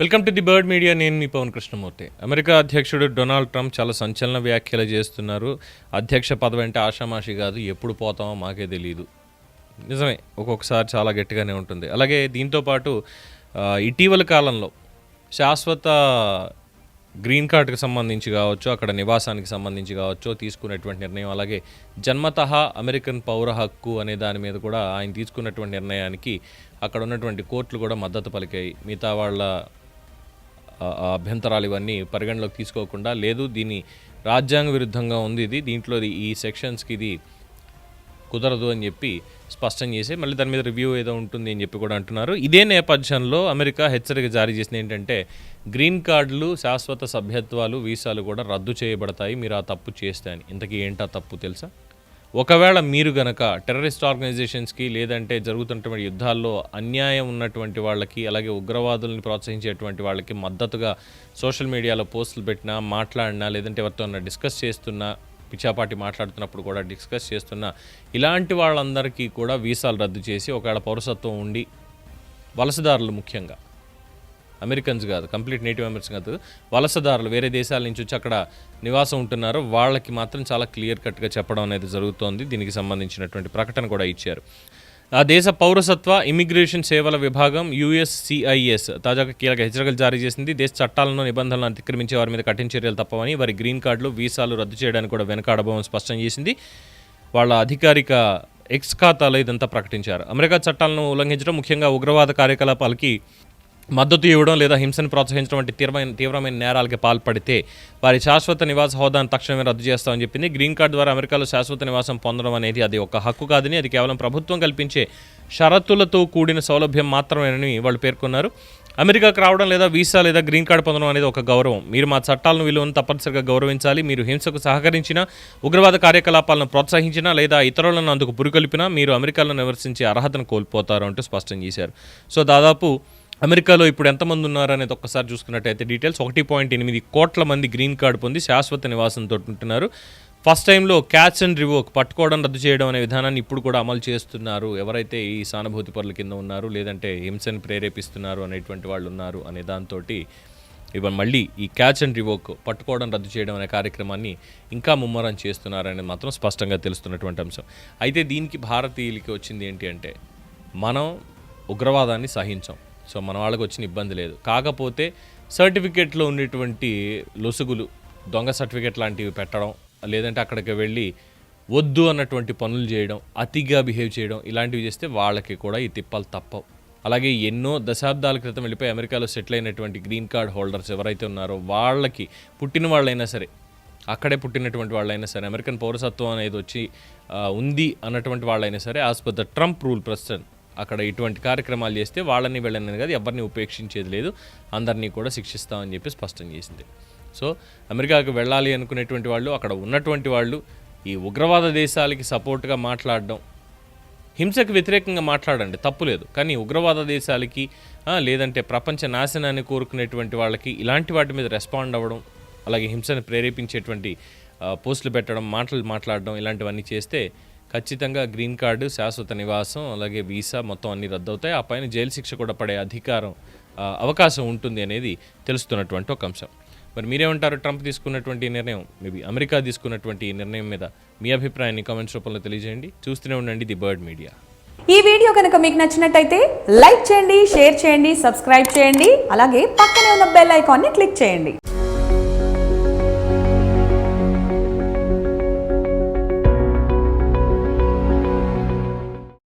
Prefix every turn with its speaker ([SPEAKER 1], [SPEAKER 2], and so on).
[SPEAKER 1] Welcome to the bird media. నేను మీ Pawan Krishnamurthy. America అధ్యక్షుడు డొనాల్డ్ ట్రంప్ చాలా సంచలన వ్యాఖ్యలు చేస్తున్నారు. అధ్యక్ష పదవి అంటే ఆషామాషి కాదు ఎప్పుడు పోతామో మాకే తెలియదు నిజమే ఒక్కొక్కసారి చాలా గట్టిగానే ఉంటుంది. అలాగే దీంతో పాటు ఇటీవల కాలంలో శాశ్వత గ్రీన్ కార్డుకి సంబంధించి కావచ్చు అక్కడ నివాసానికి సంబంధించి కావచ్చు తీసుకున్నటువంటి నిర్ణయం అలాగే జన్మతః అమెరికన్ పౌర హక్కు అనే దాని మీద కూడా ఆయన తీసుకున్నటువంటి నిర్ణయానికి అక్కడ ఉన్నటువంటి కోర్టులు కూడా మద్దతు పలికాయి. మిగతా వాళ్ళ అభ్యంతరాలు ఇవన్నీ పరిగణలోకి తీసుకోకుండా లేదు దీని రాజ్యాంగ విరుద్ధంగా ఉంది ఇది దీంట్లో ఈ సెక్షన్స్కి ఇది కుదరదు అని చెప్పి స్పష్టం చేసి మళ్ళీ దాని మీద రివ్యూ ఏదో ఉంటుంది అని చెప్పి కూడా అంటున్నారు. ఇదే నేపథ్యంలో అమెరికా హెచ్చరిక జారీ చేసింది ఏంటంటే గ్రీన్ కార్డులు శాశ్వత సభ్యత్వాలు వీసాలు కూడా రద్దు చేయబడతాయి మీరు ఆ తప్పు చేస్తే అని. ఇంతకీ ఏంటా తప్పు తెలుసా? ఒకవేళ మీరు గనక టెర్రరిస్ట్ ఆర్గనైజేషన్స్కి లేదంటే జరుగుతున్నటువంటి యుద్ధాల్లో అన్యాయం ఉన్నటువంటి వాళ్ళకి అలాగే ఉగ్రవాదుల్ని ప్రోత్సహించేటువంటి వాళ్ళకి మద్దతుగా సోషల్ మీడియాలో పోస్టులు పెట్టినా మాట్లాడినా లేదంటే ఎవరితో డిస్కస్ చేస్తున్నా పిచ్చాపాటి మాట్లాడుతున్నప్పుడు కూడా డిస్కస్ చేస్తున్నా ఇలాంటి వాళ్ళందరికీ కూడా వీసాలు రద్దు చేసి ఒకవేళ పౌరసత్వం ఉండి వలసదారులు ముఖ్యంగా అమెరికన్స్ కాదు కంప్లీట్ నేటివ్ అమెరికన్స్ కాదు. వలసదారులు వేరే దేశాల నుంచి వచ్చి అక్కడ నివాసం ఉంటున్నారు. వాళ్ళకి మాత్రం చాలా క్లియర్ కట్గా చెప్పడం అనేది జరుగుతోంది. దీనికి సంబంధించినటువంటి ప్రకటన కూడా ఇచ్చారు. ఆ దేశ పౌరసత్వ ఇమిగ్రేషన్ సేవల విభాగం యుఎస్సిఐఎస్ తాజాగా కీలక హెచ్చరికలు జారీ చేసింది. దేశ చట్టాలను నిబంధనలను అతిక్రమించే వారి మీద కఠిన చర్యలు తప్పవని వారి గ్రీన్ కార్డులు వీసాలు రద్దు చేయడానికి కూడా వెనకాడబోమని స్పష్టం చేసింది. వాళ్ళ అధికారిక ఎక్స్ ఖాతాలో ఇదంతా ప్రకటించారు. అమెరికా చట్టాలను ఉల్లంఘించడం ముఖ్యంగా ఉగ్రవాద కార్యకలాపాలకి మద్దతు ఇవ్వడం లేదా హింసను ప్రోత్సహించడం వంటి తీవ్రమైన తీవ్రమైన నేరాలకి పాల్పడితే వారి శాశ్వత నివాస హోదాను తక్షణమే రద్దు చేస్తామని చెప్పింది. గ్రీన్ కార్డు ద్వారా అమెరికాలో శాశ్వత నివాసం పొందడం అనేది అది ఒక హక్కు కాదని అది కేవలం ప్రభుత్వం కల్పించే షరతులతో కూడిన సౌలభ్యం మాత్రమేనని వాళ్ళు పేర్కొన్నారు. అమెరికాకు రావడం లేదా వీసా లేదా గ్రీన్ కార్డు పొందడం అనేది ఒక గౌరవం. మీరు మా చట్టాలను విలువను తప్పనిసరిగా గౌరవించాలి. మీరు హింసకు సహకరించినా ఉగ్రవాద కార్యకలాపాలను ప్రోత్సహించినా లేదా ఇతరులను అందుకు పురికొల్పినా మీరు అమెరికాలో నివసించే అర్హతను కోల్పోతారు అంటూ స్పష్టం చేశారు. సో దాదాపు అమెరికాలో ఇప్పుడు ఎంతమంది ఉన్నారు అనేది ఒక్కసారి చూసుకున్నట్టయితే డీటెయిల్స్ ఒకటి పాయింట్ ఎనిమిది కోట్ల మంది గ్రీన్ కార్డు పొంది శాశ్వత నివాసంతో ఉంటున్నారు. ఫస్ట్ టైంలో క్యాచ్ అండ్ రివోక్ పట్టుకోవడం రద్దు చేయడం అనే విధానాన్ని ఇప్పుడు కూడా అమలు చేస్తున్నారు. ఎవరైతే ఈ సానుభూతి పరుల కింద ఉన్నారు లేదంటే హింసను ప్రేరేపిస్తున్నారు అనేటువంటి వాళ్ళు ఉన్నారు అనే దాంతో ఇవాళ మళ్ళీ ఈ క్యాచ్ అండ్ రివోక్ పట్టుకోవడం రద్దు చేయడం అనే కార్యక్రమాన్ని ఇంకా ముమ్మరం చేస్తున్నారనేది మాత్రం స్పష్టంగా తెలుస్తున్నటువంటి అంశం. అయితే దీనికి భారతీయులకి వచ్చింది ఏంటి అంటే మనం ఉగ్రవాదాన్ని సహించాం. సో మన వాళ్ళకి వచ్చిన ఇబ్బంది లేదు. కాకపోతే సర్టిఫికేట్లో ఉన్నటువంటి లొసుగులు దొంగ సర్టిఫికేట్ లాంటివి పెట్టడం లేదంటే అక్కడికి వెళ్ళి వద్దు అన్నటువంటి పనులు చేయడం అతిగా బిహేవ్ చేయడం ఇలాంటివి చేస్తే వాళ్ళకి కూడా ఈ తిప్పలు తప్పవు. అలాగే ఎన్నో దశాబ్దాల క్రితం వెళ్ళిపోయి అమెరికాలో సెటిల్ అయినటువంటి గ్రీన్ కార్డ్ హోల్డర్స్ ఎవరైతే ఉన్నారో వాళ్ళకి పుట్టిన వాళ్ళైనా సరే అక్కడే పుట్టినటువంటి వాళ్ళైనా సరే అమెరికన్ పౌరసత్వం అనేది వచ్చి ఉంది అన్నటువంటి వాళ్ళైనా సరే as per the Trump rule ప్రస్తుతం అక్కడ ఇటువంటి కార్యక్రమాలు చేస్తే వాళ్ళని వీళ్ళని కాదు ఎవరిని ఉపేక్షించేది లేదు. అందరినీ కూడా శిక్షిస్తామని చెప్పి స్పష్టం చేసింది. సో అమెరికాకు వెళ్ళాలి అనుకునేటువంటి వాళ్ళు అక్కడ ఉన్నటువంటి వాళ్ళు ఈ ఉగ్రవాద దేశాలకి సపోర్ట్గా మాట్లాడడం హింసకు వ్యతిరేకంగా మాట్లాడండి తప్పులేదు కానీ ఉగ్రవాద దేశాలకి లేదంటే ప్రపంచ నాశనాన్ని కోరుకునేటువంటి వాళ్ళకి ఇలాంటి వాటి మీద రెస్పాండ్ అవ్వడం అలాగే హింసను ప్రేరేపించేటువంటి పోస్టులు పెట్టడం మాటలు మాట్లాడడం ఇలాంటివన్నీ చేస్తే ఖచ్చితంగా గ్రీన్ కార్డు శాశ్వత నివాసం అలాగే వీసా మొత్తం అన్ని రద్దవుతాయి. ఆ పైన జైలు శిక్ష కూడా పడే అధికారం అవకాశం ఉంటుంది అనేది తెలుస్తున్నటువంటి ఒక అంశం. మరి మీరేమంటారు? ట్రంప్ తీసుకున్నటువంటి నిర్ణయం మేబీ అమెరికా తీసుకున్నటువంటి నిర్ణయం మీద మీ అభిప్రాయాన్ని కామెంట్స్ రూపంలో తెలియజేయండి. చూస్తూనే ఉండండి ది బర్డ్ మీడియా.
[SPEAKER 2] ఈ వీడియో కనుక మీకు నచ్చినట్టయితే లైక్ చేయండి షేర్ చేయండి సబ్స్క్రైబ్ చేయండి అలాగే పక్కనే ఉన్న బెల్ ఐకాన్ని క్లిక్ చేయండి.